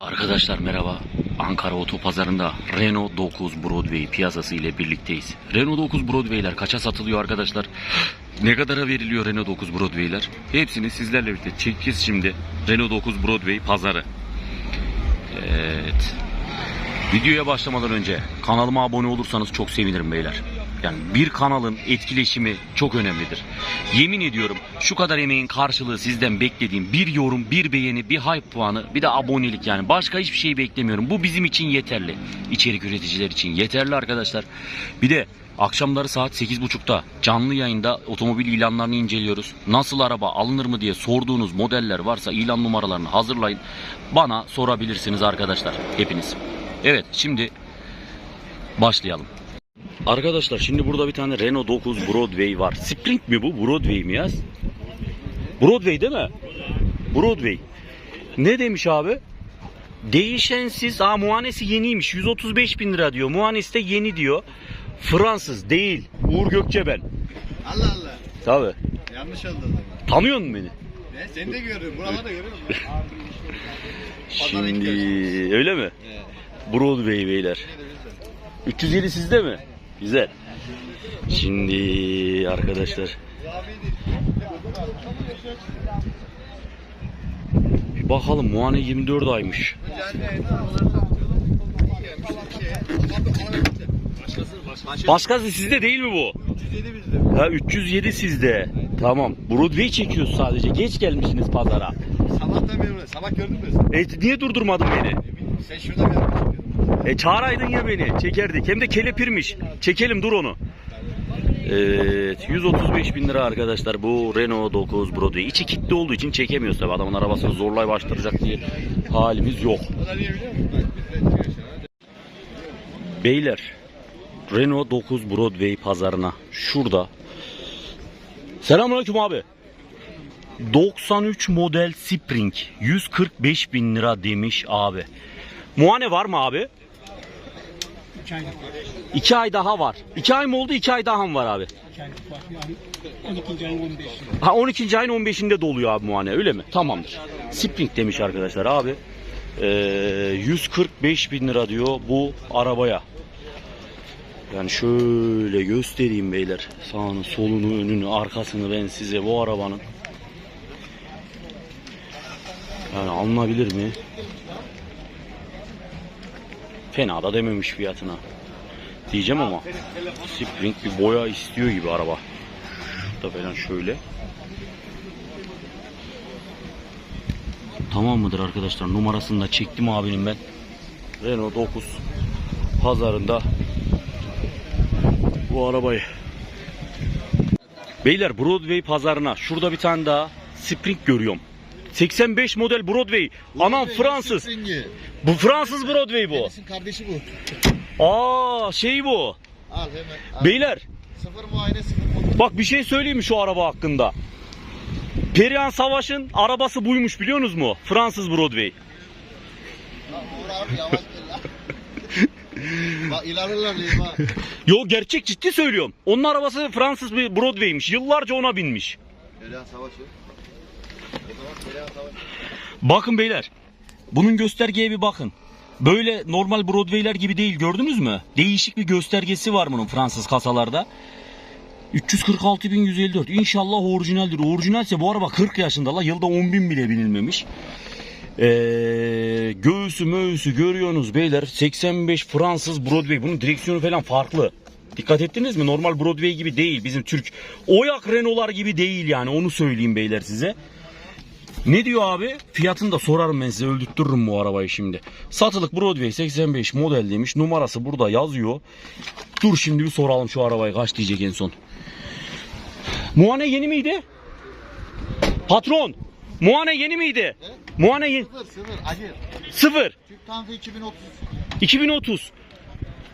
Arkadaşlar merhaba. Ankara Otopazarı'nda Renault 9 Broadway piyasası ile birlikteyiz. Renault 9 Broadway'ler kaça satılıyor arkadaşlar? Ne kadara veriliyor Renault 9 Broadway'ler? Hepsini sizlerle birlikte çekeceğiz şimdi. Renault 9 Broadway pazarı. Evet. Videoya başlamadan önce kanalıma abone olursanız çok sevinirim beyler. Yani bir kanalın etkileşimi çok önemlidir. Yemin ediyorum şu kadar emeğin karşılığı sizden beklediğim bir yorum, bir beğeni, bir hype puanı, bir de abonelik yani. Başka hiçbir şey beklemiyorum. Bu bizim için yeterli. İçerik üreticiler için yeterli arkadaşlar. Bir de akşamları saat 8.30'da canlı yayında otomobil ilanlarını inceliyoruz. Nasıl araba alınır mı diye sorduğunuz modeller varsa ilan numaralarını hazırlayın. Bana sorabilirsiniz arkadaşlar hepiniz. Evet şimdi başlayalım. Arkadaşlar şimdi burada bir tane Renault 9 Broadway var. Spring mi bu? Broadway mi yaz? Broadway değil mi? Broadway. Ne demiş abi? Değişensiz. Aa muayenesi yeniymiş. 135 bin lira diyor. Muayenesi de yeni diyor. Fransız değil. Uğur Gökçe ben. Allah Allah. Tabi. Yanlış zaman. Tanıyor musun beni? Ne? Seni de görüyorum. Buralarda görüyorum. Şimdi öyle mi? Broadway beyler. 307 sizde mi? Güzel. Şimdi arkadaşlar bir bakalım muayene 24 aymış. Başkası sizde değil mi bu? 307 bizde. Ha 307 sizde. Tamam. Broadway çekiyoruz sadece. Geç gelmişsiniz pazara. Sabahtan beri burada. Sabah gördün mü? E niye durdurmadın beni? Sen şurada çıkıyordun. E çağıraydın ya beni. Çekerdik. Hem de kelepirmiş. Çekelim dur onu. Evet 135 bin lira arkadaşlar bu Renault 9 Broadway. İçi kilitli olduğu için çekemiyoruz tabi adamın arabasını zorlay bastıracak diye halimiz yok. Beyler Renault 9 Broadway pazarına şurada. Selamünaleyküm abi. 93 model Spring 145 bin lira demiş abi. Muayene var mı abi? 2 ay daha var. 2 ay mı oldu 2 ay daha mı var abi? Kendisi var. Yani 12. ayın 15'i. Ha 12. ayın 15'inde doluyor abi muayene öyle mi? Tamamdır. Spring demiş arkadaşlar abi. Ee, 145 bin lira diyor bu arabaya. Yani şöyle göstereyim beyler. Sağını, solunu, önünü, arkasını ben size bu arabanın. Yani alınabilir mi? Fena da dememiş fiyatına. Diyeceğim ama Spring bir boya istiyor gibi araba. Şurada falan şöyle. Tamam mıdır arkadaşlar? Numarasını da çektim abinin ben. Renault 9 pazarında bu arabayı. Beyler Broadway pazarına şurada bir tane daha Spring görüyorum. 85 model Broadway. Anam Fransız. Bu Fransız Broadway bu. Enes'in kardeşi bu. Aa şey bu. Al hemen. Al. Beyler Sıfır muayene sıfır motor. bak bir şey söyleyeyim mi şu araba hakkında? Perihan Savaş'ın arabası buymuş biliyorsunuz mu? Fransız Broadway. Lan Uğur abi yavaş gel lan. Bak ilerlerler diye bak. Yo gerçek ciddi söylüyorum. Onun arabası Fransız bir Broadway'miş. Yıllarca ona binmiş. Perihan Savaşı. O zaman Perihan Savaşı. Bakın beyler. Bunun göstergeye bir bakın. Böyle normal Broadway'ler gibi değil gördünüz mü? Değişik bir göstergesi var bunun Fransız kasalarda. 346.154 İnşallah orijinaldir. Orijinalse bu araba 40 yaşında la yılda 10.000 bile binilmemiş. Ee, göğüsü möğüsü görüyorsunuz beyler 85 Fransız Broadway bunun direksiyonu falan farklı. Dikkat ettiniz mi? Normal Broadway gibi değil. Bizim Türk Oyak Renault'lar gibi değil yani onu söyleyeyim beyler size. Ne diyor abi? Fiyatını da sorarım ben size öldürttürürüm bu arabayı şimdi. Satılık Broadway 85 model demiş. Numarası burada yazıyor. Dur şimdi bir soralım şu arabayı kaç diyecek en son. Muane yeni miydi? Patron. Muane yeni miydi? Muane yeni. Sıfır sıfır. Acil. Sıfır. Türk tankı 2030. 2030.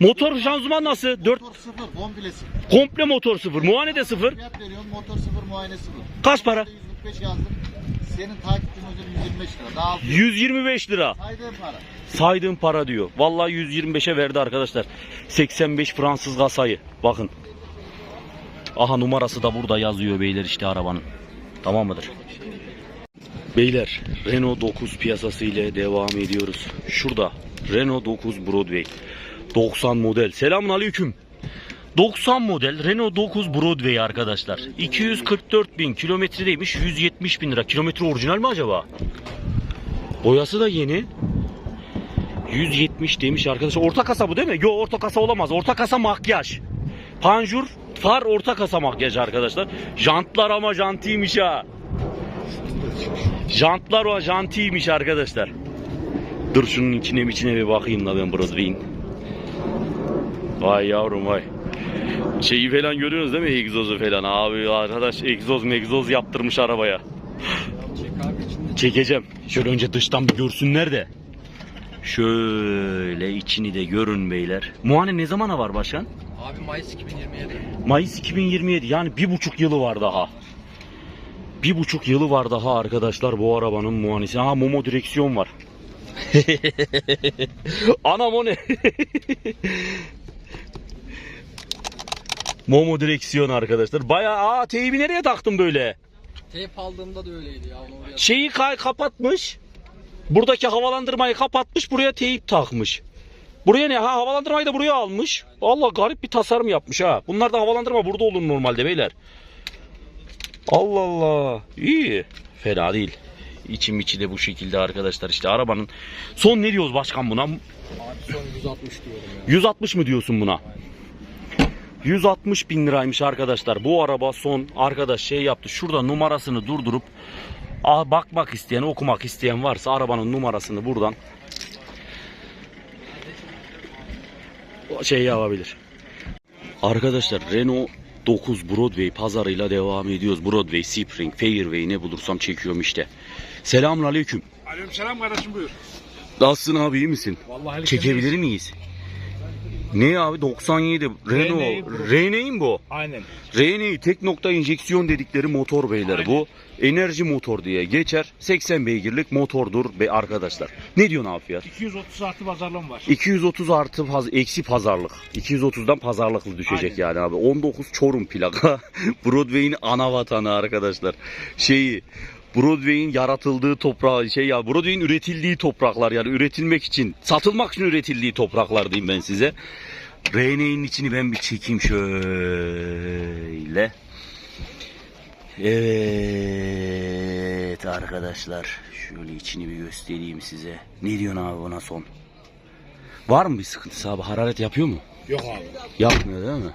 Motor şanzıman nasıl? 4 Motor sıfır. Komplesi. komple motor sıfır. Muane de sıfır. Fiyat veriyorum. Motor sıfır muayene sıfır. Kaç para? 145 yazdım. Senin takipçin ödülü 125 lira. Daha altı. 125 lira. Saydığım para. Saydığım para diyor. Vallahi 125'e verdi arkadaşlar. 85 Fransız kasayı. Bakın. Aha numarası da burada yazıyor beyler işte arabanın. Tamam mıdır? Beyler Renault 9 piyasası ile devam ediyoruz. Şurada Renault 9 Broadway 90 model. Selamun aleyküm. 90 model Renault 9 Broadway arkadaşlar. 244 bin kilometredeymiş 170 bin lira. Kilometre orijinal mi acaba? Boyası da yeni. 170 demiş arkadaşlar. Orta kasa bu değil mi? Yok orta kasa olamaz. Orta kasa makyaj. Panjur, far orta kasa makyaj arkadaşlar. Jantlar ama jantiymiş ha. Jantlar o jantiymiş arkadaşlar. Dur şunun içine içine bir bakayım da ben Broadway'in. Vay yavrum vay. Şeyi falan görüyorsunuz değil mi egzozu falan abi arkadaş egzoz megzoz yaptırmış arabaya. Çekeceğim. Şöyle önce dıştan bir görsünler de. Şöyle içini de görün beyler. Muhane ne zamana var başkan? Abi Mayıs 2027. Mayıs 2027 yani bir buçuk yılı var daha. Bir buçuk yılı var daha arkadaşlar bu arabanın muhanesi. Ha Momo direksiyon var. Anam o ne? Momo direksiyon arkadaşlar. Bayağı aa teybi nereye taktım böyle? Teyp aldığımda da öyleydi ya. Onu oraya Şeyi kay kapatmış. Buradaki havalandırmayı kapatmış. Buraya teyip takmış. Buraya ne? Ha havalandırmayı da buraya almış. Allah garip bir tasarım yapmış ha. Bunlar da havalandırma burada olur normalde beyler. Allah Allah. İyi. Fena değil. İçim içi de bu şekilde arkadaşlar. İşte arabanın son ne diyoruz başkan buna? Abi son 160 diyorum ya. 160 mı diyorsun buna? 160 bin liraymış arkadaşlar. Bu araba son arkadaş şey yaptı. Şurada numarasını durdurup bakmak isteyen, okumak isteyen varsa arabanın numarasını buradan şey yapabilir. Arkadaşlar Renault 9 Broadway pazarıyla devam ediyoruz. Broadway, Spring, Fairway ne bulursam çekiyorum işte. Selamun aleyküm. Aleykümselam kardeşim buyur. Nasılsın abi iyi misin? Vallahi Çekebilir miyiz? Ne abi 97 Renault RN'yi bu. Bu. Aynen. RN'yi tek nokta enjeksiyon dedikleri motor beyler bu. Enerji motor diye geçer. 80 beygirlik motordur be arkadaşlar. Ne diyorsun abi fiyat? 230 artı pazarlığım var. 230 artı paz, eksi pazarlık. 230'dan pazarlıklı düşecek yani abi. 19 Çorum plaka. Broadway'in ana vatanı arkadaşlar. Şeyi Broadway'in yaratıldığı toprağı şey ya Broadway'in üretildiği topraklar yani üretilmek için satılmak için üretildiği topraklar diyeyim ben size. RN'nin içini ben bir çekeyim şöyle. Evet arkadaşlar şöyle içini bir göstereyim size. Ne diyorsun abi buna son? Var mı bir sıkıntısı abi? Hararet yapıyor mu? Yok abi. Yapmıyor değil mi?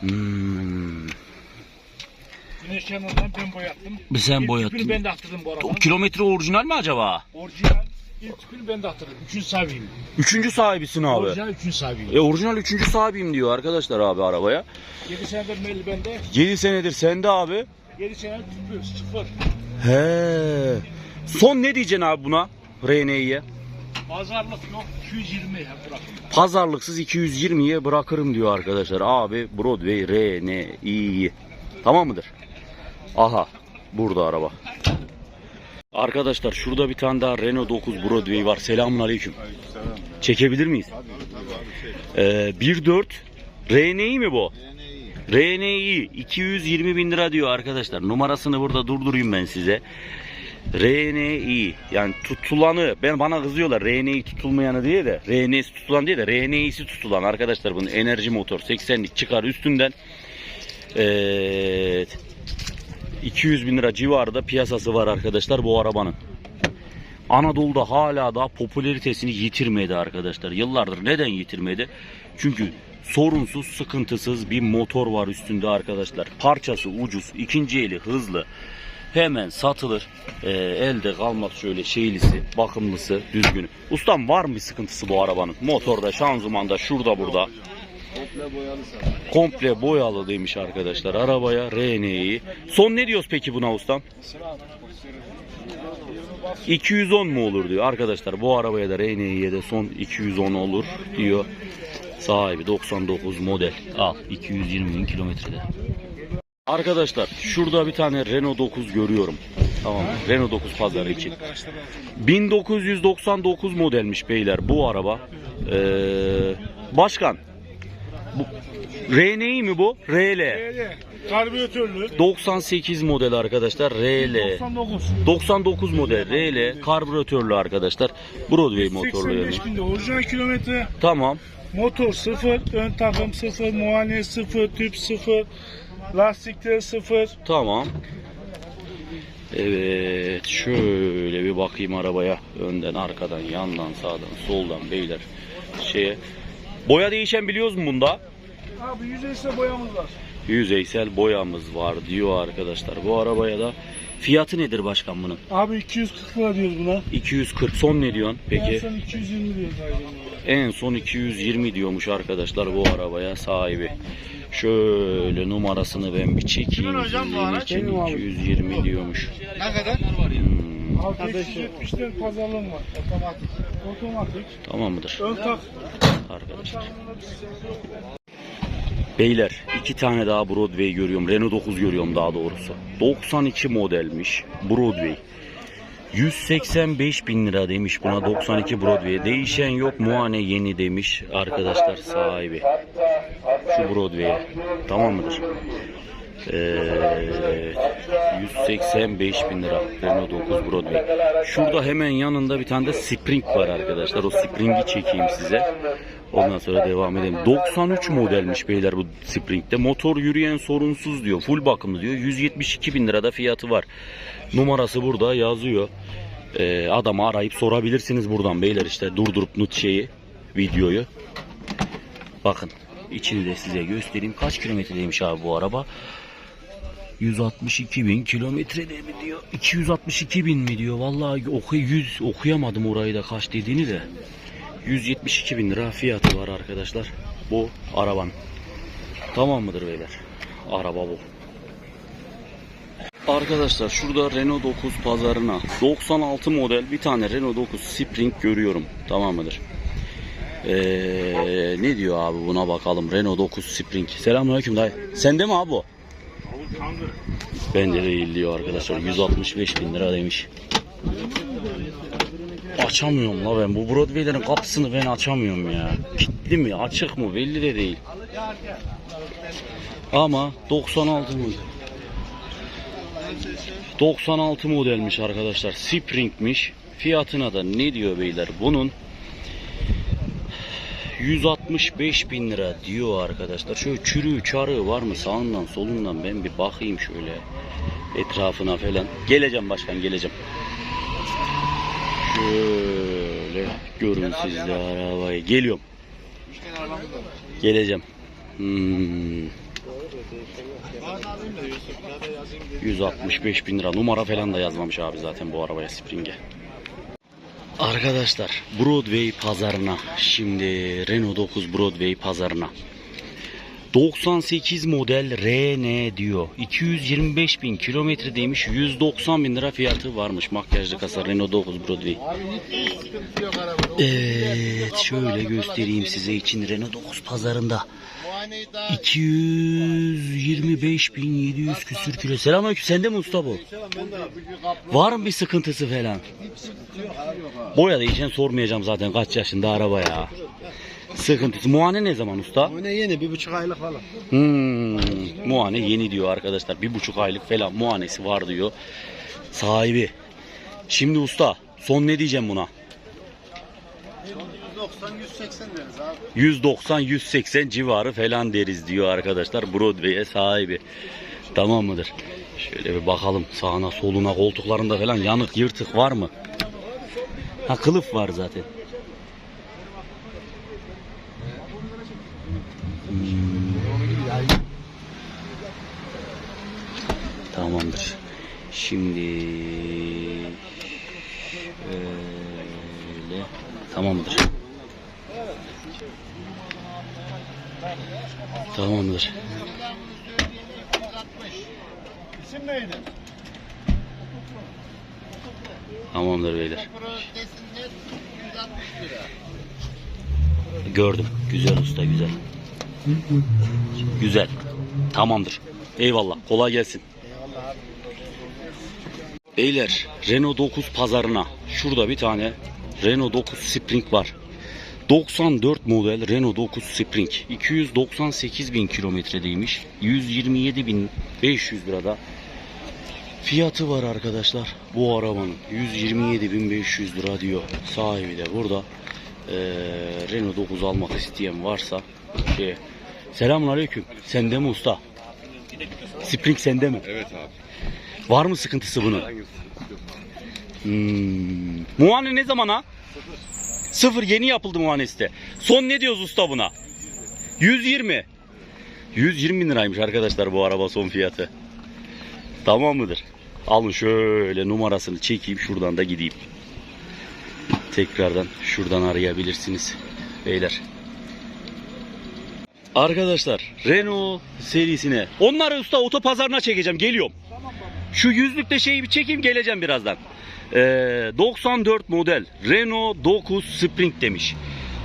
Hmm. Güneş yanından ben boyattım. Bir sen İlk boyattın. tüpünü ben de attırdım bu O arabanın. kilometre orijinal mi acaba? Orijinal ilk tüpünü ben de attırdım. Üçüncü sahibiyim. Üçüncü sahibisin abi. Orijinal üçüncü sahibiyim. E orijinal üçüncü sahibiyim diyor arkadaşlar abi arabaya. 7 senedir meyli bende. 7 senedir sende abi. 7 sene tüpü sıfır. He. Son ne diyeceksin abi buna? RN'ye. Pazarlık yok 220 ya bırakın. Pazarlıksız 220'ye bırakırım diyor arkadaşlar. Abi Broadway RNİ. Tamam mıdır? Aha. Burada araba. Arkadaşlar şurada bir tane daha Renault 9 Broadway var. Selamun aleyküm. Çekebilir miyiz? Ee, 1.4 RNİ mi bu? RNİ 220 bin lira diyor arkadaşlar. Numarasını burada durdurayım ben size. RNİ yani tutulanı ben bana kızıyorlar RNİ tutulmayanı diye de RN'si tutulan diye de RNİ'si tutulan arkadaşlar bunun enerji motor 80'lik çıkar üstünden Evet 200 bin lira civarında piyasası var arkadaşlar bu arabanın. Anadolu'da hala daha popülaritesini yitirmedi arkadaşlar. Yıllardır neden yitirmedi? Çünkü sorunsuz, sıkıntısız bir motor var üstünde arkadaşlar. Parçası ucuz, ikinci eli hızlı. Hemen satılır. Ee, elde kalmaz şöyle şeylisi, bakımlısı, düzgünü. Ustam var mı sıkıntısı bu arabanın? Motorda, şanzımanda, şurada burada. Komple boyalı sana. Komple boyalı demiş arkadaşlar arabaya RN'yi. Son ne diyoruz peki buna ustam? 210 mu olur diyor arkadaşlar bu arabaya da RN'ye de son 210 olur diyor. Sahibi 99 model. Al 220 bin kilometrede. Arkadaşlar şurada bir tane Renault 9 görüyorum. Tamam? Renault 9 pazarı için. 1999 modelmiş beyler bu araba. Ee, başkan RN'yi mi bu? RL. Böyle karbüratörlü. 98 model arkadaşlar. RL. 99. 99 model RL karbüratörlü arkadaşlar. Broadway motorlu yani. 85 binde orijinal kilometre. Tamam. Motor 0, ön takım 0, muayene 0, tüp 0, lastikler 0. Tamam. Evet şöyle bir bakayım arabaya. Önden, arkadan, yandan, sağdan, soldan beyler. Şeye. Boya değişen biliyoruz mu bunda? Abi yüzeysel boyamız var. Yüzeysel boyamız var diyor arkadaşlar. Bu arabaya da fiyatı nedir başkan bunun? Abi 240 lira diyoruz buna. 240 son ne diyorsun En peki? son 220 diyoruz. En son 220 diyormuş arkadaşlar bu arabaya sahibi. Şöyle numarasını ben bir çekeyim. Kimin hocam bu araç? için. Benim abi. 220 diyormuş. Ne kadar? Hmm, Abi 570'ten pazarlığım var. Otomatik. Otomatik. tamam mıdır Ön tak. arkadaşlar? Beyler iki tane daha Broadway görüyorum. Renault 9 görüyorum daha doğrusu. 92 modelmiş Broadway. 185 bin lira demiş buna 92 Broadway. Değişen yok muayene yeni demiş arkadaşlar sahibi. Şu Broadway'e. Tamam mıdır? Ee, 185 bin lira Renault 9 Broadway. Şurada hemen yanında bir tane de Spring var arkadaşlar. O Spring'i çekeyim size. Ondan sonra devam edelim. 93 modelmiş beyler bu Spring'de. Motor yürüyen sorunsuz diyor. Full bakımlı diyor. 172 bin lirada fiyatı var. Numarası burada yazıyor. Ee, adamı arayıp sorabilirsiniz buradan beyler işte durdurup nut şeyi videoyu. Bakın içini de size göstereyim. Kaç kilometredeymiş abi bu araba? 162 bin kilometrede mi diyor? 262 bin mi diyor? Vallahi oku 100 okuyamadım orayı da kaç dediğini de. 172 bin lira fiyatı var arkadaşlar. Bu arabanın. Tamam mıdır beyler? Araba bu. Arkadaşlar şurada Renault 9 pazarına 96 model bir tane Renault 9 Spring görüyorum. Tamam mıdır? Ee, ne diyor abi buna bakalım. Renault 9 Spring. Selamünaleyküm dayı. Sende mi abi bu? Bende değil diyor arkadaşlar. 165 bin lira demiş. Açamıyorum la ben. Bu Broadway'lerin kapısını ben açamıyorum ya. Kilitli mi açık mı belli de değil. Ama 96 mı? 96 modelmiş arkadaşlar. Spring'miş. Fiyatına da ne diyor beyler bunun? 165 bin lira diyor arkadaşlar. Şöyle çürüğü çarığı var mı sağından solundan ben bir bakayım şöyle etrafına falan. Geleceğim başkan geleceğim. Şöyle görün siz de arabayı. Geliyorum. Geleceğim. Hmm. 165 bin lira. Numara falan da yazmamış abi zaten bu arabaya Spring'e. Arkadaşlar Broadway pazarına şimdi Renault 9 Broadway pazarına. 98 model RN diyor. 225 bin kilometredeymiş 190 bin lira fiyatı varmış makyajlı kasa Renault 9 Broadway. Evet şöyle göstereyim size için Renault 9 pazarında 225.700 küsür kilo. Selamünaleyküm. Sende mi usta bu? Var mı bir sıkıntısı falan? Boya değişen sormayacağım zaten kaç yaşında araba ya. Sıkıntısı. Muayene ne zaman usta? Bu ne yeni bir buçuk aylık falan. Hmm, muayene yeni diyor arkadaşlar. Bir buçuk aylık falan muayenesi var diyor. Sahibi. Şimdi usta son ne diyeceğim buna? 190 180 deriz abi. 190-180 civarı falan deriz diyor arkadaşlar Broadway'e sahibi. Tamam mıdır? Şöyle bir bakalım sağına soluna koltuklarında falan yanık yırtık var mı? Ha kılıf var zaten. Tamamdır. Şimdi şöyle tamamdır. Tamamdır. İsim neydi? Tamamdır beyler. Pro desin net 160 lira. Gördüm. Güzel usta güzel. Güzel. Tamamdır. Eyvallah. Kolay gelsin. Beyler Renault 9 pazarına şurada bir tane Renault 9 Spring var. 94 model Renault 9 Spring 298 bin kilometredeymiş 127 bin 500 lirada fiyatı var arkadaşlar. Bu arabanın 127 bin 500 lira diyor. Sahibi de burada Ee, Renault 9 almak isteyen varsa şey, selamun aleyküm sende mi usta? Spring sende mi? Evet abi. var mı sıkıntısı bunun? Hmm. Muayene ne zaman ha? Sıfır yeni yapıldı muayenesi de. Son ne diyoruz usta buna? 120. 120 bin liraymış arkadaşlar bu araba son fiyatı. Tamam mıdır? Alın şöyle numarasını çekeyim şuradan da gideyim. Tekrardan şuradan arayabilirsiniz beyler. Arkadaşlar Renault serisine onları usta otopazarına çekeceğim geliyorum. Şu yüzlükte şeyi bir çekeyim geleceğim birazdan. Ee, 94 model Renault 9 Spring demiş.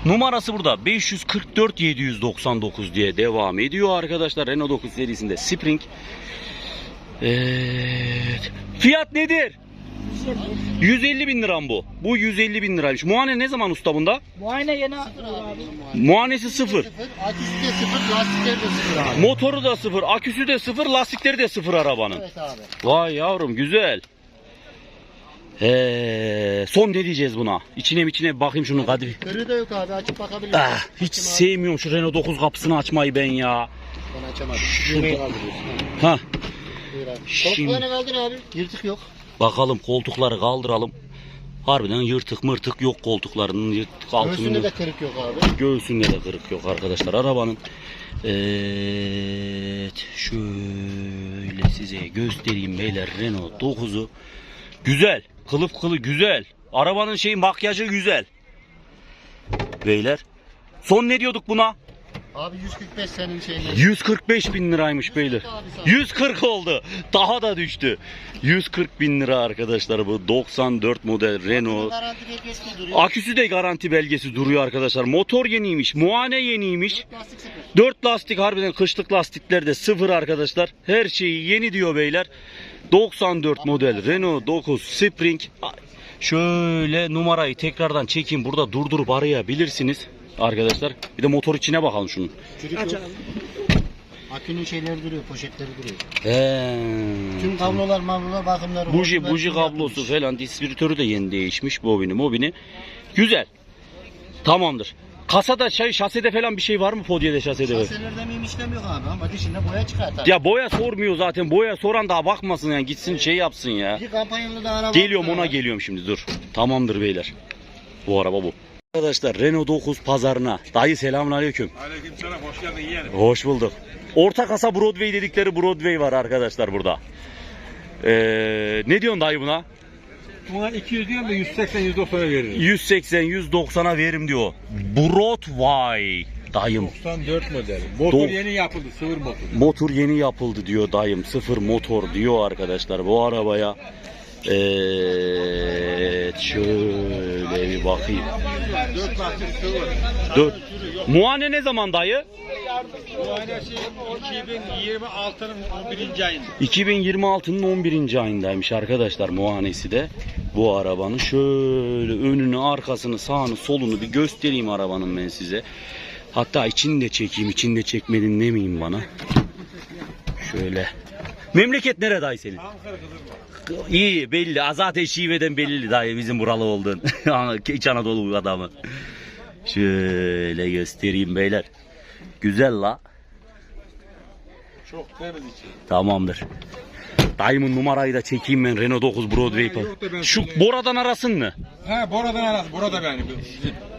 Numarası burada 544 799 diye devam ediyor arkadaşlar Renault 9 serisinde Spring. Evet. Fiyat nedir? 150 bin lira mı bu? Bu 150 bin liraymış. Muayene ne zaman usta bunda? Muayene yeni abi. Muayenesi sıfır. Sıfır, aküsü de sıfır, lastikleri de sıfır abi. Motoru da sıfır, aküsü de sıfır, lastikleri de sıfır arabanın. Evet abi. Vay yavrum güzel. Ee, son ne diyeceğiz buna? İçine mi içine bakayım şunu hadi. Kırığı da yok abi, açıp bakabilirsin. Ah, hiç sevmiyorum şu Renault 9 kapısını açmayı ben ya. Ben açamadım. Şurada. Ha, Buyur abi. Şimdi- Koltuklarını kaldır abi. Yırtık yok. bakalım koltukları kaldıralım. Harbiden yırtık mırtık yok koltuklarının yırtık altının Göğsünde de kırık yok abi. Göğsünde de kırık yok arkadaşlar arabanın. Evet şöyle size göstereyim beyler Renault 9'u. Güzel. Kılıf kılı güzel. Arabanın şeyi makyajı güzel. Beyler. Son ne diyorduk buna? Abi 145 senin şeyin. 145 bin liraymış beyler. Abi sağ ol. 140 oldu. Daha da düştü. 140 bin lira arkadaşlar bu 94 model Renault. Aküsü de garanti belgesi duruyor arkadaşlar. Motor yeniymiş. Muayene yeniymiş. Lastik sıfır. 4 lastik harbiden kışlık lastikler de sıfır arkadaşlar. Her şeyi yeni diyor beyler. 94 model Renault 9 Spring. Şöyle numarayı tekrardan çekeyim. Burada durdurup arayabilirsiniz arkadaşlar. Bir de motor içine bakalım şunun. Akünün şeyleri duruyor, poşetleri duruyor. He. Tüm kablolar, mavlolar, bakımları. Buji, buji kablosu yapılmış. falan distribütörü de yeni değişmiş. Bobini mobini. Güzel. Tamamdır. Kasada şey şasede falan bir şey var mı podyede şasede? Şaselerde miyim işlem yok abi ama dişinde boya çıkar tabii. Ya boya sormuyor zaten. Boya soran daha bakmasın yani. Gitsin şey yapsın ya. Bir kampanyalı da araba. Geliyorum ona geliyorum şimdi dur. Tamamdır beyler. Bu araba bu. Arkadaşlar Renault 9 pazarına. Dayı selamünaleyküm. Aleykümselam hoş geldin yeğenim. Hoş bulduk. Orta kasa Broadway dedikleri Broadway var arkadaşlar burada. Ee, ne diyorsun dayı buna? Buna 200 diyorum da 180 190'a veririm. 180 190'a verim diyor. Broadway dayım. 94 model. Motor Do- yeni yapıldı sıfır motor. Motor yeni yapıldı diyor dayım. Sıfır motor diyor arkadaşlar bu arabaya. Evet şöyle bir bakayım. 4 lastik sıfır. Dur. Muayene ne zaman dayı? Muayenesi 2026'nın 11. ayında. 2026'nın 11. ayındaymış arkadaşlar muayenesi de. Bu arabanın şöyle önünü, arkasını, sağını, solunu bir göstereyim arabanın ben size. Hatta içini de çekeyim. içini de çekmedin demeyeyim bana. Şöyle. Memleket nere dayı senin? İyi belli. Zaten şiveden belli dayı bizim buralı oldun. İç Anadolu adamı. Şöyle göstereyim beyler. Güzel la. Çok temiz içi. Tamamdır. Dayımın numarayı da çekeyim ben Renault 9 Broadway. Da Şu. Bora'dan arasın mı? He Bora'dan arası. Bora'da benim.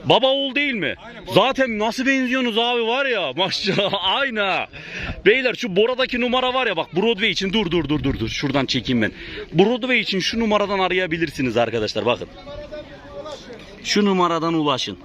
Baba oğul değil mi? Aynen, Bora. Zaten nasıl benziyorsunuz abi var ya maşallah aynı. ha. Beyler şu Bora'daki numara var ya bak Broadway için dur dur dur dur dur şuradan çekeyim ben. Broadway için şu numaradan arayabilirsiniz arkadaşlar bakın. Şu numaradan ulaşın.